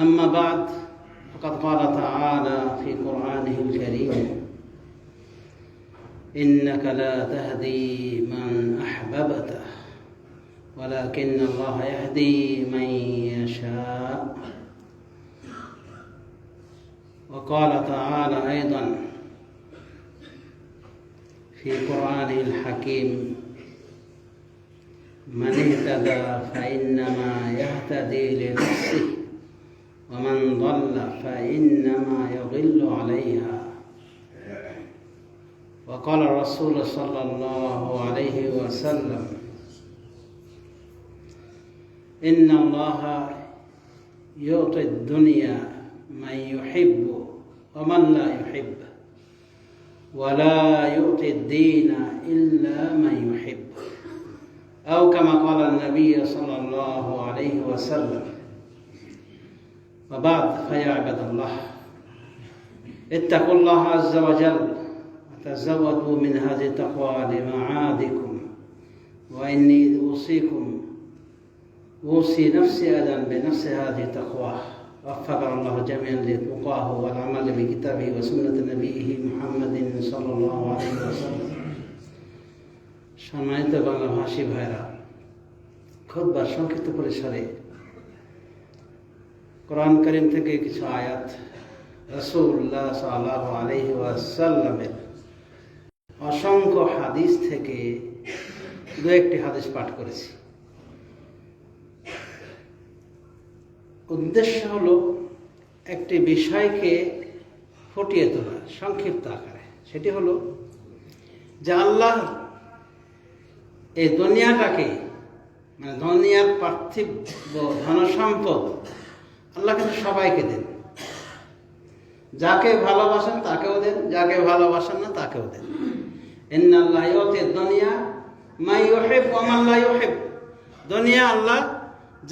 أما بعد فقد قال تعالى في قرآنه الكريم إنك لا تهدي من أحببته ولكن الله يهدي من يشاء. وقال تعالى أيضا في قرآنه الحكيم من اهتدى فإنما يهتدي لنفسه. ومن ضل فإنما يضل عليها. وقال الرسول صلى الله عليه وسلم إن الله يعطي الدنيا من يحب ومن لا يحب ولا يعطي الدين إلا من يحب. أو كما قال النبي صلى الله عليه وسلم وبعد فيا عباد الله اتقوا الله عز وجل وتزودوا من هذه التقوى لمعادكم وإني أوصيكم أوصي نفسي أيضا بنفس هذه التقوى وفقنا الله جميعا لتقاه والعمل بكتابه وسنة نبيه محمد صلى الله عليه وسلم সম্মানিত বাংলা ভাষী ভাইরা খুববার সংক্ষিপ্ত পরিসরে কোরআন করিম থেকে কিছু আয়াত রসুল্লাহ সাল্লাহ আলহি ওয়াসাল্লামের অসংখ্য হাদিস থেকে দু একটি হাদিস পাঠ করেছি। উদ্দেশ্য হল একটি বিষয়কে ফুটিয়ে তোলা, সংক্ষিপ্ত আকারে। সেটি হলো যে আল্লাহ এই দুনিয়াটাকে মানে দুনিয়ার পার্থিব ধনসম্পদ আল্লাহ কিন্তু সবাইকে দেন। যাকে ভালোবাসেন তাকেও দেন, যাকে ভালোবাসেন না তাকেও দেন। এন্নাল্লাহ দুনিয়া মাই ওহেব আমাল্লাহ ওহেব দুনিয়া আল্লাহ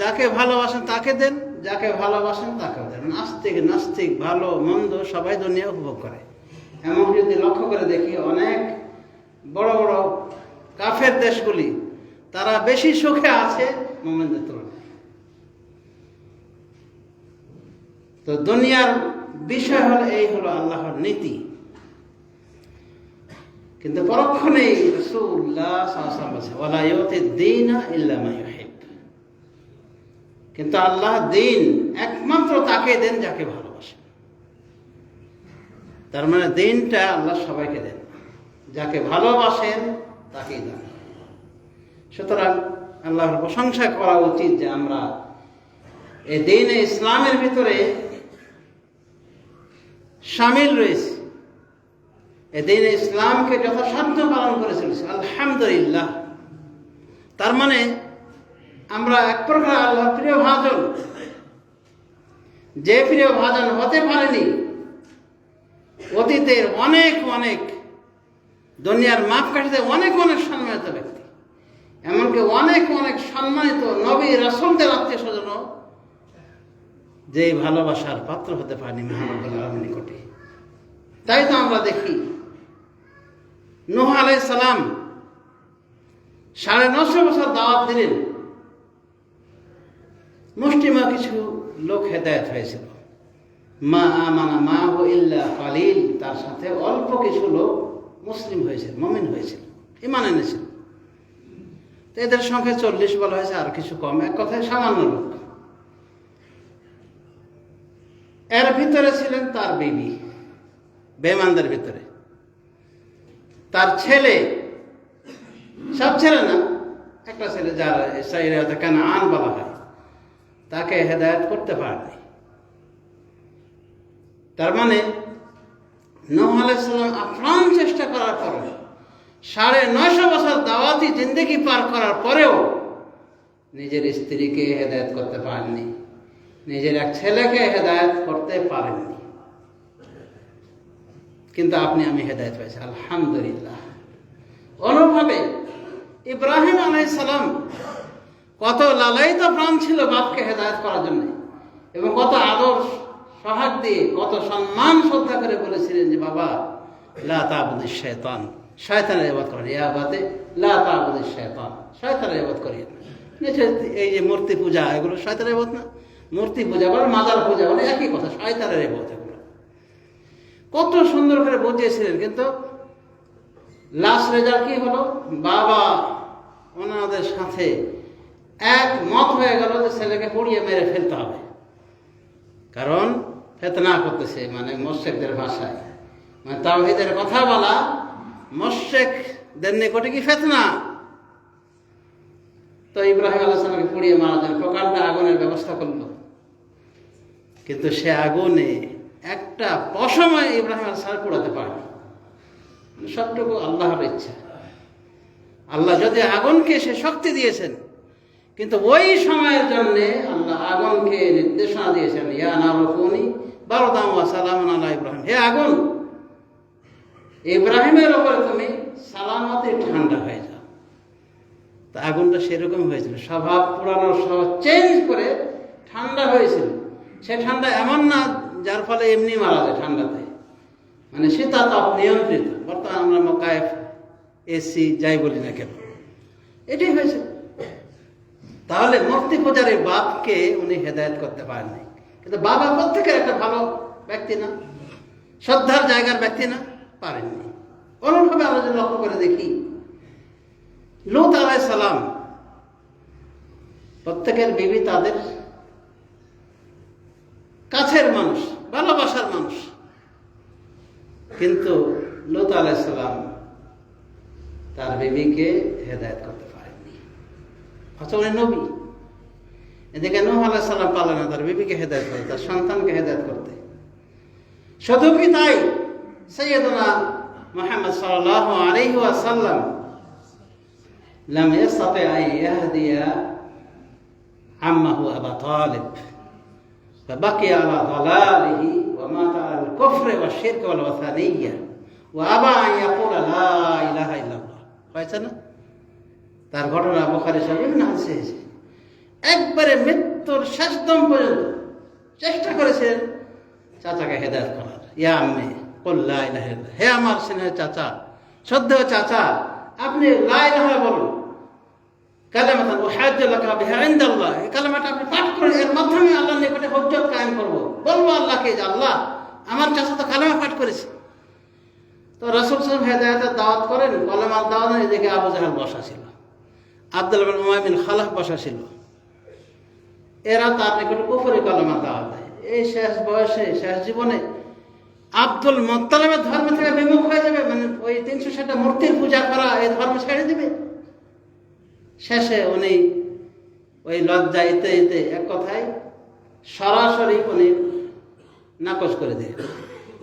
যাকে ভালোবাসেন তাকে দেন, যাকে ভালোবাসেন তাকেও দেন। নাস্তিক নাস্তিক, ভালো, মন্দ সবাই দুনিয়া উপভোগ করে। এমন যদি লক্ষ্য করে দেখি, অনেক বড় বড় কাফের দেশগুলি, তারা বেশি সুখে আছে মোমেনদের তুলনায়। তো দুনিয়ার বিষয় হলো এই হলো আল্লাহর নীতি। কিন্তু পরক্ষণেই কিন্তু আল্লাহ দিন একমাত্র তাকে দেন যাকে ভালোবাসেন তার মানে দিনটা আল্লাহ সবাইকে দেন। যাকে ভালোবাসেন, তাকেই দেন। সুতরাং আল্লাহর প্রশংসা করা উচিত যে আমরা এই দিনে ইসলামের ভিতরে সামিল রয়েছে। এদিন ইসলামকে যথাসাধ্য পালন করে চলেছি আলহামদুলিল্লাহ। তার মানে আমরা এক প্রকার আল্লাহ প্রিয় ভাজন। যে প্রিয় ভাজন হতে পারেনি, অতীতের অনেক অনেক, দুনিয়ার মাপকাঠিতে অনেক অনেক সম্মানিত ব্যক্তি। এমনকি অনেক অনেক সম্মানিত নবী রাসলদের আত্মীয় স্বজন যে ভালোবাসার পাত্র হতে পারেনি আলম নিকটে। তাই তো আমরা দেখি, নোহ আলাই সালাম সাড়ে নশো বছর দাওয়াত দিলেন। মুষ্টিমা কিছু লোক হেদায়ত হয়েছিল। মা আমানা মা হো ইল্লা কালিল, তার সাথে অল্প কিছু লোক মুসলিম হয়েছিল, মমিন হয়েছিল ইমান এনেছিল। তো এদের সংখ্যা চল্লিশ বলা হয়েছে, আর কিছু কম। এক কথায় সামান্য লোক। এর ভিতরে ছিলেন তার বিবি বেমানদের ভিতরে। তার ছেলে, সব ছেলে না, একটা ছেলে যার কেন আন বলা হয়, তাকে হেদায়ত করতে পারেনি। তার মানে নূহ আলাইসাল্লাম আপ্রাণ চেষ্টা করার পরে সাড়ে নয়শো বছর দাওয়াতি জিন্দগি পার করার পরেও, নিজের স্ত্রীকে হেদায়ত করতে পারেননি। নিজের এক ছেলেকে হেদায়ত করতে পারেননি কিন্তু আপনি আমি হেদায়ত পেয়েছি, আলহামদুলিল্লাহ। অনুভাবে ইব্রাহিম আলাইসালাম কত লালায়িত প্রাণ ছিল বাপকে হেদায়ত করার জন্য এবং কত আদর সহাগ দিয়ে, কত সম্মান শ্রদ্ধা করে বলেছিলেন যে, বাবা, লা তাবুদ শয়তান শয়তানের এবাদ করেন ইয়া বাদে, লা তাবুদ শয়তান শয়তানের এবাদ করিয়ে এই যে মূর্তি পূজা, এগুলো শয়তানের এবাদ না? মূর্তি পূজা বলে মাজার পূজা বলে একই কথা শয়তানের এবাদ এগুলো। কত সুন্দর করে বুঝিয়েছিলেন, কিন্তু লাস্ট রেজাল্ট কি হলো? বাবা ওনাদের সাথে এক মত হয়ে গেল যে ছেলেকে পুড়িয়ে মেরে ফেলতে হবে। কারণ ফেতনা করতেছে মানে মোশেকদের ভাষায়। মানে তাওহিদের কথা বলা, মোশেকদের নিকটে কি ফেতনা? তো ইব্রাহিম আল্লাহ সালামকে পুড়িয়ে মারা যান, প্রকাণ্ড আগুনের ব্যবস্থা করল। কিন্তু সে আগুনে একটা পশময় ইব্রাহিম আল্লাহ সালাম পোড়াতে পারেনি। সবটুকু আল্লাহর ইচ্ছা। আল্লাহ যদি আগুনকে সে শক্তি দিয়েছেন, কিন্তু ওই সময়ের জন্য আল্লাহ আগুনকে নির্দেশনা দিয়েছেন, ইয়া নারকুনি বারোদাম সালাম আল্লাহ ইব্রাহিম। হে আগুন, ইব্রাহিমের ওপরে তুমি সালামতে ঠান্ডা হয়ে যাও। তা আগুনটা সেরকম হয়েছিল। স্বভাব পুরানোর স্বভাব চেঞ্জ করে ঠান্ডা হয়েছিল। সে ঠান্ডা এমন না যার ফলে এমনি মারা যায় ঠান্ডাতে। মানে শীতাতাপ নিয়ন্ত্রিত। বর্তমানে আমরা মকায় এসি যাই বলি না কেন? এটাই হয়েছে। তাহলে মূর্তি পূজার এই বাপকে উনি হেদায়ত করতে পারেননি। কিন্তু বাবা প্রত্যেকের একটা ভালো ব্যক্তি না। শ্রদ্ধার জায়গার ব্যক্তি না, পারেননি। অনুভাবে আমরা যদি লক্ষ্য করে দেখি, লুত আলাই সালাম প্রত্যেকের বিবি তাদের কাছের মানুষ ভালোবাসার মানুষ কিন্তু লুত আলাইসালাম তার বিবিকে হেদায়ত করতে পারেননি অথচ উনি নবী এদিকে নূহ আলাইসাল্লাম পারলেন না তার বিবিকে হেদায়ত করতে তার সন্তানকে হেদায়ত করতে শুধু কি তাই সৈয়দনা মোহাম্মদ সাল্লাহ আলাইহি ওয়াসাল্লাম لم يستطع أن يهدي عمه أبا طالب فبقي على ضلاله ومات على الكفر والشرك والوثنية وأبى أن يقول لا إله إلا الله হয়েছে না তার ঘটনা বোখারি সব বিভিন্ন হাসি হয়েছে একবারে মৃত্যুর শেষ দম পর্যন্ত চেষ্টা করেছেন চাচাকে হেদায়ত করার ইয়া আম্মে কল্লা হে আমার স্নেহের চাচা শ্রদ্ধেয় চাচা আপনি লাই বলুন কালামাতান ওয়াহাজ্জালাকা বিহা ইনদাল্লাহ। এই কালামাটা আপনি পাঠ করে এর মাধ্যমে আল্লাহর নিকটে হজ্জত কায়েম করব। বলব আল্লাহকে যে আল্লাহ, আমার চাচা তো কালামা পাঠ করেছে। তো রসুল সাহেব হেদায়তের দাওয়াত করেন কলেমার দাওয়াত এদিকে আবু জাহাল বসা ছিল। আব্দুল বিন খালাহ বসা ছিল। এরা তার নিকটে কুফরি কলেমার দাওয়াত দেয়। এই শেষ বয়সে, শেষ জীবনে আব্দুল মোত্তালেবের ধর্ম থেকে বিমুখ হয়ে যাবে মানে ওই তিনশো ষাটটা মূর্তির পূজা করা, এই ধর্ম ছেড়ে দিবে। শেষে উনি ওই লজ্জা, ইতে ইতে, এক কথায় সরাসরি উনি নাকচ করে দিয়ে।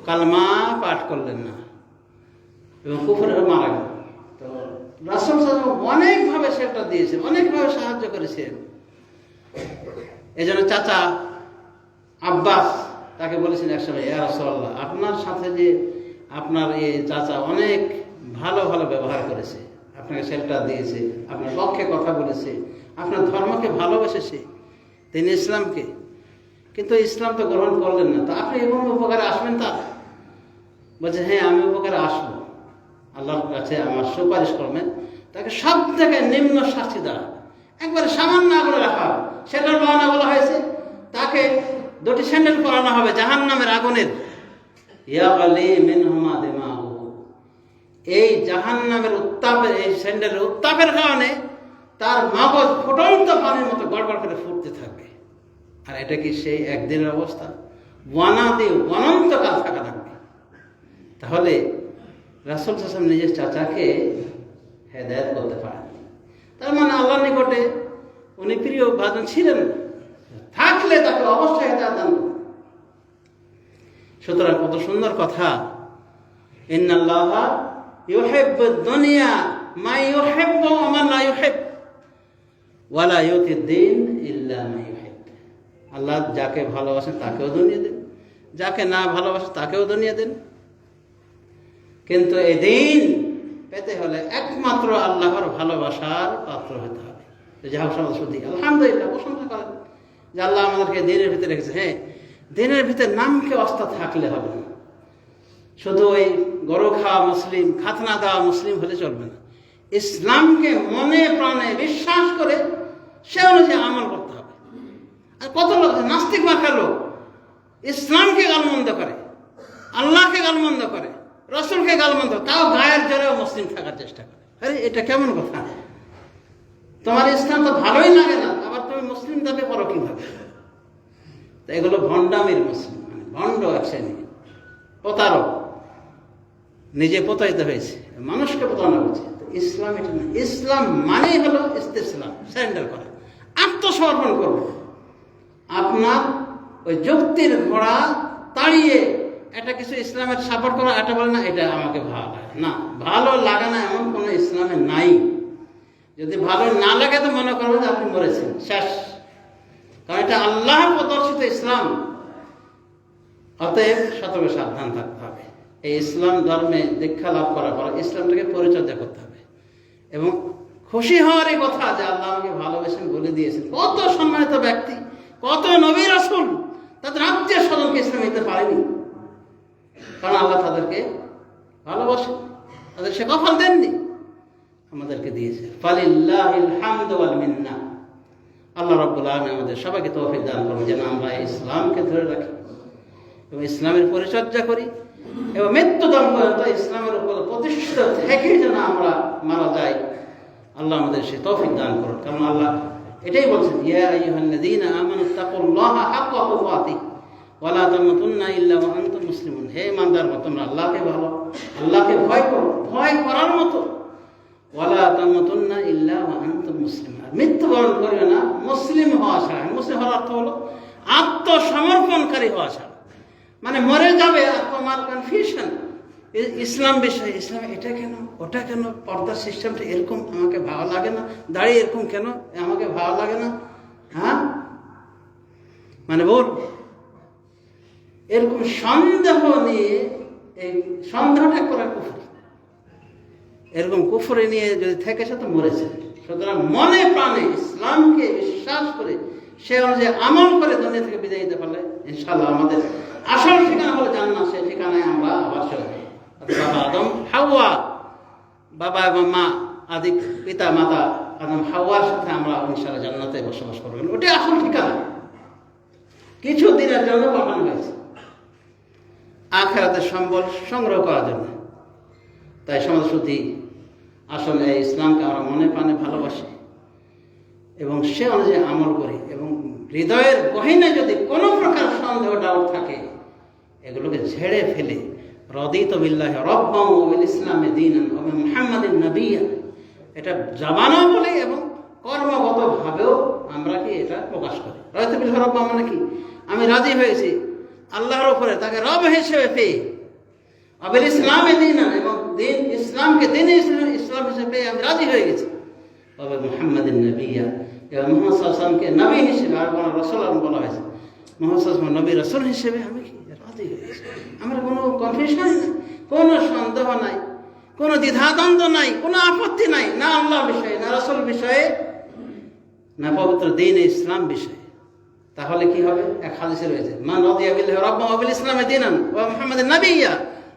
কালমা পাঠ করলেন না এবং কুফরে মারা গেল। তো রাসুল অনেকভাবে সেটা দিয়েছে, অনেকভাবে সাহায্য করেছেন। এই জন্য চাচা আব্বাস তাকে বলেছেন একসময়, ইয়া রাসূলুল্লাহ, আপনার সাথে যে আপনার এই চাচা অনেক ভালো ভালো ব্যবহার করেছে। আপনাকে শেল্টার দিয়েছে, আপনার পক্ষে কথা বলেছে, আপনার ধর্মকে ভালোবেসেছে তিনি ইসলামকে। কিন্তু ইসলাম তো গ্রহণ করলেন না। তো আপনি এবং উপকারে আসবেন তা? বলছে হ্যাঁ আমি উপকারে আসব। আল্লাহর কাছে আমার সুপারিশ করবেন। তাকে সব থেকে নিম্ন শাস্তি দেওয়া একবারে সামান্য আগুনে রাখা হবে। সেটার বলা হয়েছে, তাকে দুটি স্যান্ডেল পরানো হবে জাহান নামের আগুনের। ইয়া আলী মিন হুমা দিমাহু এই জাহান নামের উত্তাপের এই স্যান্ডেলের উত্তাপের কারণে তার মগজ ফুটন্ত পানির মতো গড়গড় করে ফুটতে থাকবে আর এটা কি সেই একদিনের অবস্থা? ওয়ানাদি অনন্তকাল থাকা লাগবে। তাহলে রাসুল সাসম নিজের চাচাকে হেদায়ত করতে পারেন তার মানে আল্লাহ নিকটে উনি প্রিয় ভাজন ছিলেন থাকলে তাকে অবশ্যই হেদায়ত দান সুতরাং কত সুন্দর কথা। ইন্নাল্লাহ ইউহিব্বু দুনিয়া, মা ইউহিব্বু ওয়া মা লা ইউহিব ওয়ালা ইউতিদ দিন ইল্লা মা ইউহিব আল্লাহ যাকে ভালোবাসেন তাকেও দুনিয়া দেন। যাকে না ভালোবাসে তাকেও দুনিয়া দেন। কিন্তু এই দিন পেতে হলে একমাত্র আল্লাহর ভালোবাসার পাত্র হতে হবে। যাহা সমাজ শুদ্ধি আলহামদুলিল্লাহ, প্রশংসা করেন। যে আল্লাহ আমাদেরকে দিনের ভিতরে রেখেছে হ্যাঁ দিনের ভিতরে নামকে অস্তা থাকলে হবে না। শুধু ওই গরু খাওয়া মুসলিম, খাতনা দেওয়া মুসলিম হলে চলবে না। ইসলামকে মনে প্রাণে বিশ্বাস করে সে অনুযায়ী আমল করতে হবে। আর কত লোক নাস্তিক মাখা লোক। ইসলামকে গালমন্দ করে, আল্লাহকে গালমন্দ করে, রসুলকে গালমন্দ তাও গায়ের জোরেও মুসলিম থাকার চেষ্টা করে। আরে, এটা কেমন কথা? তোমার ইসলাম তো ভালোই লাগে না, আবার তুমি মুসলিম দাবি করো কীভাবে? তো এগুলো ভণ্ডামির মুসলিম মানে ভণ্ড এক শ্রেণি প্রতারক। নিজে প্রতারিত হয়েছে, মানুষকে প্রতারণা করছে। ইসলাম এটা না। ইসলাম মানেই হলো ইস্তেসলাম স্যারেন্ডার করা, আত্মসমর্পণ করব আপনার ওই যুক্তির ঘোড়া তাড়িয়ে এটা কিছু ইসলামের সাপোর্ট করা, এটা বলে না, এটা আমাকে ভালো লাগে। না, ভালো লাগে না এমন কোনো ইসলামে নাই। যদি ভালো না লাগে তো মনে করবেন আপনি মরেছেন, শেষ। কারণ এটা আল্লাহ প্রদর্শিত ইসলাম। অতএব সতর্ক সাবধান থাকতে হবে। এই ইসলাম ধর্মে দীক্ষা লাভ করার পর ইসলামটাকে পরিচর্যা করতে হবে। এবং খুশি হওয়ারই কথা যে আল্লাহ আমাকে ভালোবেসে বলে দিয়েছেন। কত সম্মানিত ব্যক্তি, কত নবী রাসুল তাদের আত্মীয় স্বজনকে ইসলাম নিতে পারেনি। কারণ আল্লাহ তাদেরকে ভালোবাসেন তাদের সে কফল দেননি। আমাদেরকে দিয়েছে মিন্না। আল্লাহ রাব্বুল আমাদের সবাইকে তৌফিক দান করুন যেন আমরা ইসলামকে ধরে রাখি এবং ইসলামের পরিচর্যা করি। এবং মৃত্যুদম পর্যন্ত ইসলামের উপর প্রতিষ্ঠিত থেকে যেন আমরা মারা যাই, আল্লাহ আমাদের সে তৌফিক দান করুন। কারণ আল্লাহ এটাই বলছেন, ইয়া আইয়ুহাল্লাযীনা আমানু তাকুল্লাহা হাক্কা তুকাতিহি ওয়া তামুতুন্না ইল্লা ওয়া আনতুম মুসলিমুন। হে ইমানদার, তোমরা আল্লাহকে ভালো, আল্লাহকে ভয় করো, ভয় করার মতো। ওয়ালা তামুতুন্না ইল্লা ওয়া আনতুম মুসলিমুন। মৃত্যুবরণ করিও না, মুসলিম হওয়া ছাড়া। মুসলিম হওয়ার অর্থ হলো আত্মসমর্পণকারী হওয়া ছাড়া। মানে মরে যাবে আর তোমার কনফিউশন ইসলাম বিষয়, ইসলাম এটা কেন? ওটা কেন? পর্দার সিস্টেমটা এরকম আমাকে ভালো লাগে না। দাঁড়িয়ে এরকম কেন? আমাকে ভালো লাগে না। হ্যাঁ? মানে বল। এরকম সন্দেহ নিয়ে এই সন্দেহটা করা কুফরি। এরকম কুফরে নিয়ে যদি থেকে সে তো মরেছে। সুতরাং মনে প্রাণে ইসলামকে বিশ্বাস করে সে অনুযায়ী আমল করে দুনিয়া থেকে বিদায় দিতে পারলে ইনশাল্লাহ আমাদের আসল ঠিকানা হলে জান্নাত, সেই ঠিকানায় আমরা আবার চলে যাব বাবা আদম, হাওয়া। বাবা এবং মা, আদি পিতা, মাতা, আদম, হাওয়ার সাথে আমরা ইনশাল্লাহ জান্নাতে বসবাস করবেন ওটাই আসল ঠিকানা। কিছু দিনের জন্য পাঠানো হয়েছে। আখেরাতের সম্বল সংগ্রহ করার জন্য। তাই সমাজ শুদ্ধি আসলে এই ইসলামকে আমরা মনে প্রাণে ভালোবাসি। এবং সে অনুযায়ী আমল করি। এবং হৃদয়ের গহিনে যদি কোনো প্রকার এগুলোকে ঝেড়ে ফেলে। রদিত বিল্লাহ রব্বাম ওবিল ইসলামে দিন মুহাম্মাদিন নবিয়া। এটা জামানও বলি এবং কর্মগতভাবেও আমরা কি এটা প্রকাশ করি। রদিত বিল্লাহ রব্বা মানে কি? আমি রাজি হয়েছি। আল্লাহর উপরে তাকে রব হিসেবে পেয়ে। আবিল ইসলামে দিন এবং দিন ইসলামকে দিন ইসলাম ইসলাম হিসেবে পেয়ে আমি রাজি হয়ে গেছি। তবে মোহাম্মদিন নবিয়া। এবং মোহাম্মদ সাল্লামকে নবী হিসেবে আর কোনো রসল বলা হয়েছে মোহাম্মদ নবী রসুল হিসেবে আমি কি আমার কোনো কনফিউশন কোনো সন্দেহ নাই, কোনো দ্বিধাদ্বন্দ্ব নাই, কোনো আপত্তি নাই, না আল্লাহ বিষয়ে, না রসুল বিষয়ে, না পবিত্র দিন ইসলাম বিষয়ে। তাহলে কি হবে? এক হাদিসে রয়েছে, মান রাদিয়া বিল্লাহি রাব্বাহু ওয়া বিল ইসলামি দীনান ওয়া মুহাম্মাদিন নাবিয়্যা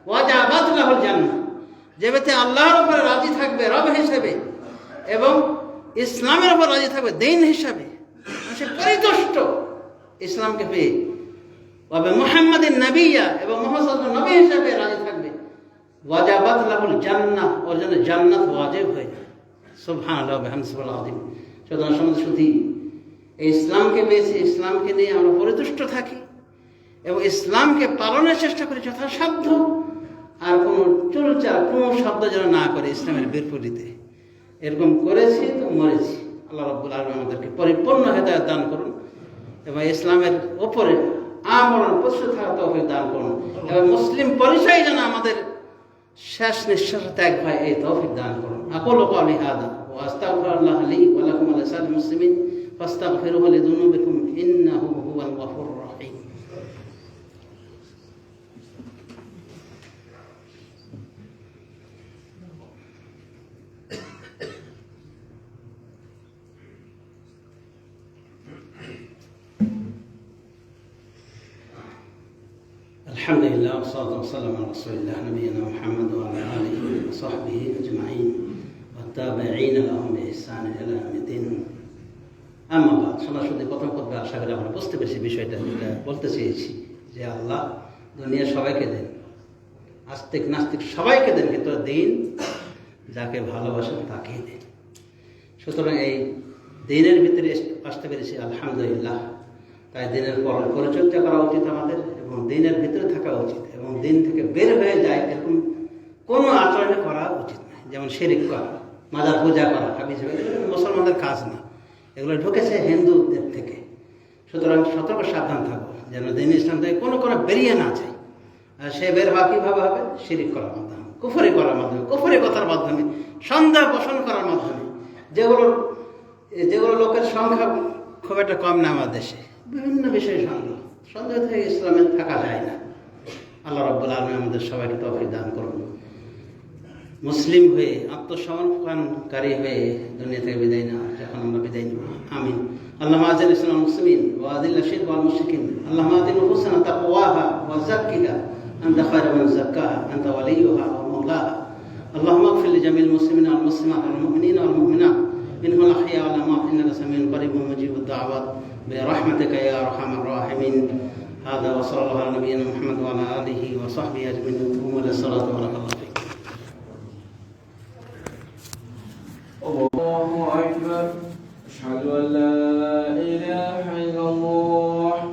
ওয়াজাবাত লাহুল জান্নাহ। যে ব্যক্তি আল্লাহর উপরে রাজি থাকবে, রব হিসেবে এবং ইসলামের উপর রাজি থাকবে, দিন হিসাবে, সে পরিতুষ্ট ইসলামকে পেয়ে ওয়াবে মুহাম্মাদিন নাবিয়্যা এবং মুহাম্মদ নবী হিসাবে রাজি থাকবে। ওয়াজাবাত লাহুল জান্নাহ, ওর জন্য জান্নাত ওয়াজিব হয়ে যায়। সুবহানাল্লাহ ওয়া বিহামদিহি আযীম সুতরাং সমাজ শুধু ইসলামকে পেয়েছি, ইসলামকে নিয়ে আমরা পরিতুষ্ট থাকি এবং ইসলামকে পালনের চেষ্টা করি যথাসাধ্য, আর কোনো চুলচার, কোনো শব্দ যেন না করে ইসলামের বিপরীতে এরকম করেছি তো মরেছি। আল্লাহ রব্বুল আলম আমাদেরকে পরিপূর্ণ হেদায়ত দান করুন এবং ইসলামের ওপরে আমরণ প্রস্তুত থাকা তো দান করুন। এবং মুসলিম পরিচয় যেন আমাদের শেষ নিঃশ্বাস ত্যাগ হয়, এই তৌফিক দান করুন। আকল কলি হাদা ও আস্তাগফির আল্লাহ লি ওয়া লাকুম আলা সাল মুসলিমিন, ফাস্তাগফিরুহু লিযুনুবিকুম, ইন্নাহু হুয়াল গফুরুর রহিম। والصلاة والسلام على رسول الله نبينا محمد وعلى آله وصحبه أجمعين والتابعين لهم بإحسان إلى يوم الدين أما بعد সরাসরি প্রথম করবে আশা করি আমরা বুঝতে পেরেছি বিষয়টা যেটা বলতে চেয়েছি যে আল্লাহ দুনিয়া সবাইকে দেন আস্তিক নাস্তিক সবাইকে দেন কিন্তু দিন যাকে ভালোবাসেন তাকেই দেন সুতরাং এই দিনের ভিতরে আসতে পেরেছি আলহামদুলিল্লাহ তাই দিনের পর- পরিচর্যা করা উচিত আমাদের এবং দিনের ভিতরে থাকা উচিত এবং দিন থেকে বের হয়ে যায় এরকম কোনো আচরণ করা উচিত নয় যেমন শিরিক করা মাজার পূজা করা হাবি মুসলমানদের কাজ না। এগুলো ঢুকেছে হিন্দুদের থেকে। সুতরাং সতর্ক, সাবধান থাকব যেন দিন ইসলাম থেকে কোনো কোনো বেরিয়ে না যায়। আর সে বের হওয়া কীভাবে হবে? শিরিক করার মাধ্যমে, কুফরি করার মাধ্যমে, কুফরি কথার মাধ্যমে, সন্দেহ পোষণ করার মাধ্যমে। যেগুলো যেগুলো লোকের সংখ্যা খুব একটা কম না আমার দেশে। বিভিন্ন বিষয়ে সন্দেহ। সন্দেহ থেকে ইসলামে থাকা যায় না। আল্লাহ রব্বুল আলমী আমাদের সবাইকে তফিক দান করুন মুসলিম হয়ে আত্মসমর্পণকারী হয়ে দুনিয়া থেকে বিদায় না যখন আমরা বিদায় নেব আমিন আল্লাহ আজিল ইসলাম মুসলিমিন ওয়াদিল শির ওয়াল মুশরিকিন আল্লাহ আদিল হুসনা তাকওয়াহা ওয়া যাক্কিহা أنت خير من زكاها أنت وليها ومولاها اللهم اغفر لجميع المسلمين والمسلمات والمؤمنين والمؤمنات منهم الأحياء والأموات إنك سميع قريب مجيب الدعوات برحمتك يا أرحم الراحمين هذا وصلى الله على نبينا محمد وعلى آله وصحبه أجمعين. قوموا إلى الصلاة بارك الله. فيك. الله أكبر. أشهد أن لا إله إلا الله.